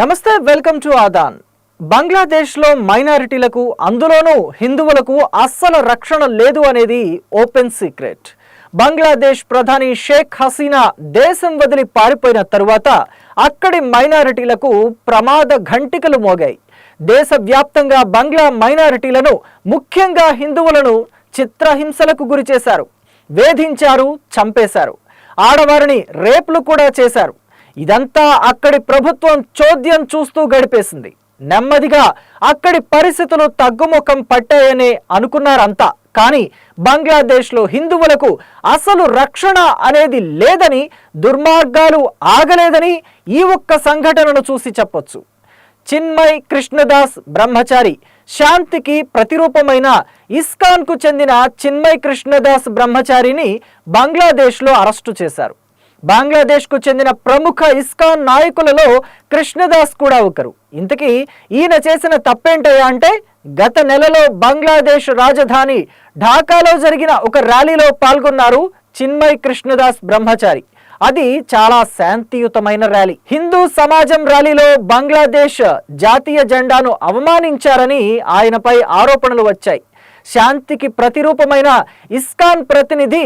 నమస్తే welcome to Aadan. బంగ్లాదేశ్లో మైనారిటీలకు అందులోనూ హిందువులకు అస్సలు రక్షణ లేదు అనేది ఓపెన్ సీక్రెట్. బంగ్లాదేశ్ ప్రధాని షేక్ హసీనా దేశం వదిలి పారిపోయిన తరువాత అక్కడి మైనారిటీలకు ప్రమాద ఘంటికలు మోగాయి. దేశవ్యాప్తంగా బంగ్లా మైనారిటీలను ముఖ్యంగా హిందువులను చిత్రహింసలకు గురిచేశారు వేధించారు చంపేశారు. ఆడవారిని రేపులు కూడా చేశారు. ఇదంతా అక్కడి ప్రభుత్వం చోద్యం చూస్తూ గడిపేసింది. నెమ్మదిగా అక్కడి పరిస్థితులు తగ్గుముఖం పట్టాయనే అనుకున్నారంతా. కానీ బంగ్లాదేశ్లో హిందువులకు అసలు రక్షణ అనేది లేదని దుర్మార్గాలు ఆగలేదని ఈ ఒక్క సంఘటనను చూసి చెప్పొచ్చు. చిన్మయ్ కృష్ణదాస్ బ్రహ్మచారి శాంతికి ప్రతిరూపమైన ఇస్కాన్కు చెందిన చిన్మయ్ కృష్ణదాస్ బ్రహ్మచారిని బంగ్లాదేశ్లో అరెస్టు చేశారు. బంగ్లాదేశ్కు చెందిన ప్రముఖ ఇస్కాన్ నాయకులలో కృష్ణదాస్ కూడా ఒకరు. ఇంతకీ ఈయన చేసిన తప్పేంటయ్యా అంటే గత నెలలో బంగ్లాదేశ్ రాజధాని ఢాకాలో జరిగిన ఒక ర్యాలీలో పాల్గొన్నారు చిన్మయ్ కృష్ణదాస్ బ్రహ్మచారి. అది చాలా శాంతియుతమైన ర్యాలీ. హిందూ సమాజం ర్యాలీలో బంగ్లాదేశ్ జాతీయ జెండాను అవమానించారని ఆయనపై ఆరోపణలు వచ్చాయి. శాంతికి ప్రతిరూపమైన ఇస్కాన్ ప్రతినిధి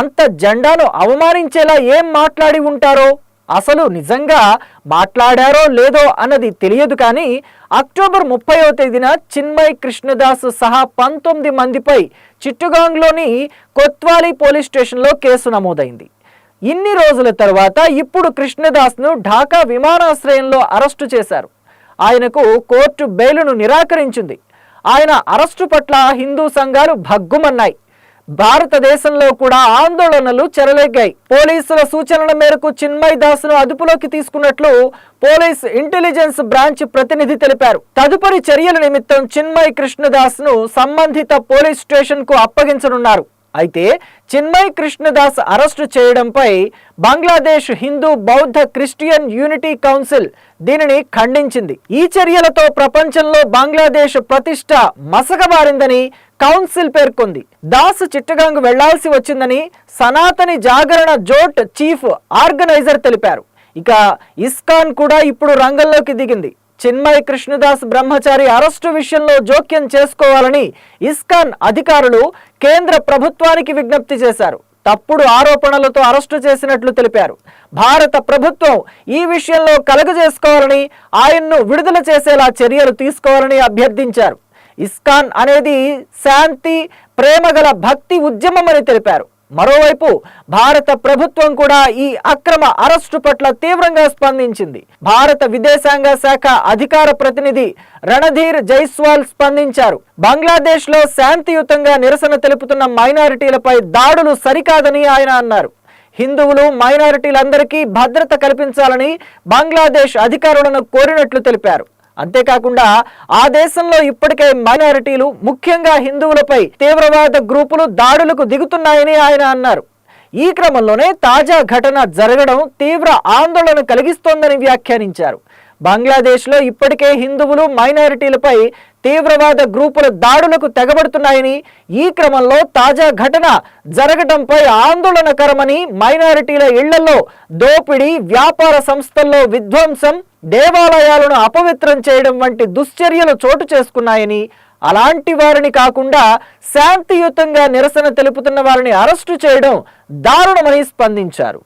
అంత జెండాను అవమానించేలా ఏం మాట్లాడి ఉంటారో అసలు నిజంగా మాట్లాడారో లేదో అన్నది తెలియదు కానీ అక్టోబర్ ముప్పైవ తేదీన చిన్మయ్ కృష్ణదాస్ సహా పంతొమ్మిది మందిపై చిట్టుగాంగ్లోని కొత్వాలి పోలీస్ స్టేషన్లో కేసు నమోదైంది. ఇన్ని రోజుల తర్వాత ఇప్పుడు కృష్ణదాస్ను ఢాకా విమానాశ్రయంలో అరెస్టు చేశారు. ఆయనకు కోర్టు బెయిలును నిరాకరించింది. ఆయన అరెస్టు పట్ల హిందూ సంఘాలు భగ్గుమన్నాయి. భారతదేశంలో కూడా ఆందోళనలు చెలరేగాయి. పోలీసుల సూచనల మేరకు చిన్మయ్ దాస్ను అదుపులోకి తీసుకున్నట్లు పోలీస్ ఇంటెలిజెన్స్ బ్రాంచ్ ప్రతినిధి తెలిపారు. తదుపరి చర్యల నిమిత్తం చిన్మయ్ కృష్ణదాస్ను సంబంధిత పోలీస్ స్టేషన్కు అప్పగించనున్నారు. అయితే చిన్మయ్ కృష్ణదాస్ అరెస్టు చేయడంపై బంగ్లాదేశ్ హిందూ బౌద్ధ క్రిస్టియన్ యూనిటీ కౌన్సిల్ దీనిని ఖండించింది. ఈ చర్యలతో ప్రపంచంలో బంగ్లాదేశ్ ప్రతిష్ట మసకబారిందని కౌన్సిల్ పేర్కొంది. దాస్ చిట్టగాంగ్ వెళ్ళాల్సి వచ్చిందని సనాతని జాగరణ జోట్ చీఫ్ ఆర్గనైజర్ తెలిపారు. ఇక ఇస్కాన్ కూడా ఇప్పుడు రంగంలోకి దిగింది. చిన్మయ్ కృష్ణదాస్ బ్రహ్మచారి అరెస్టు విషయంలో జోక్యం చేసుకోవాలని ఇస్కాన్ అధికారులు కేంద్ర ప్రభుత్వానికి విజ్ఞప్తి చేశారు. తప్పుడు ఆరోపణలతో అరెస్టు చేసినట్లు తెలిపారు. భారత ప్రభుత్వం ఈ విషయంలో కలుగజేసుకోవాలని ఆయన్ను విడుదల చేసేలా చర్యలు తీసుకోవాలని అభ్యర్థించారు. ఇస్కాన్ అనేది శాంతి ప్రేమగల భక్తి ఉద్యమమని తెలిపారు. మరోవైపు భారత ప్రభుత్వం కూడా ఈ అక్రమ అరెస్టు పట్ల తీవ్రంగా స్పందించింది. భారత విదేశాంగ శాఖ అధికార ప్రతినిధి రణధీర్ జైస్వాల్ స్పందించారు. బంగ్లాదేశ్లో శాంతియుతంగా నిరసన తెలుపుతున్న మైనారిటీలపై దాడులు సరికాదని ఆయన అన్నారు. హిందువులు మైనారిటీలందరికీ భద్రత కల్పించాలని బంగ్లాదేశ్ అధికారులను కోరినట్లు తెలిపారు. అంతేకాకుండా ఆ దేశంలో ఇప్పటికే మైనారిటీలు ముఖ్యంగా హిందువులపై తీవ్రవాద గ్రూపులు దాడులకు దిగుతున్నాయని ఆయన అన్నారు. ఈ క్రమంలోనే తాజా ఘటన జరగడం తీవ్ర ఆందోళన కలిగిస్తోందని వ్యాఖ్యానించారు. బంగ్లాదేశ్లో ఇప్పటికే హిందువులు మైనారిటీలపై తీవ్రవాద గ్రూపుల దాడులకు తెగబడుతున్నాయని ఈ క్రమంలో తాజా ఘటన జరగటంపై ఆందోళనకరమని మైనారిటీల ఇళ్ళలో దోపిడీ వ్యాపార సంస్థల్లో విధ్వంసం దేవాలయాలను అపవిత్రం చేయడం వంటి దుశ్చర్యలు చోటు చేసుకున్నాయని అలాంటి వారిని కాకుండా శాంతియుతంగా నిరసన తెలుపుతున్న వారిని అరెస్టు చేయడం దారుణమని స్పందించారు.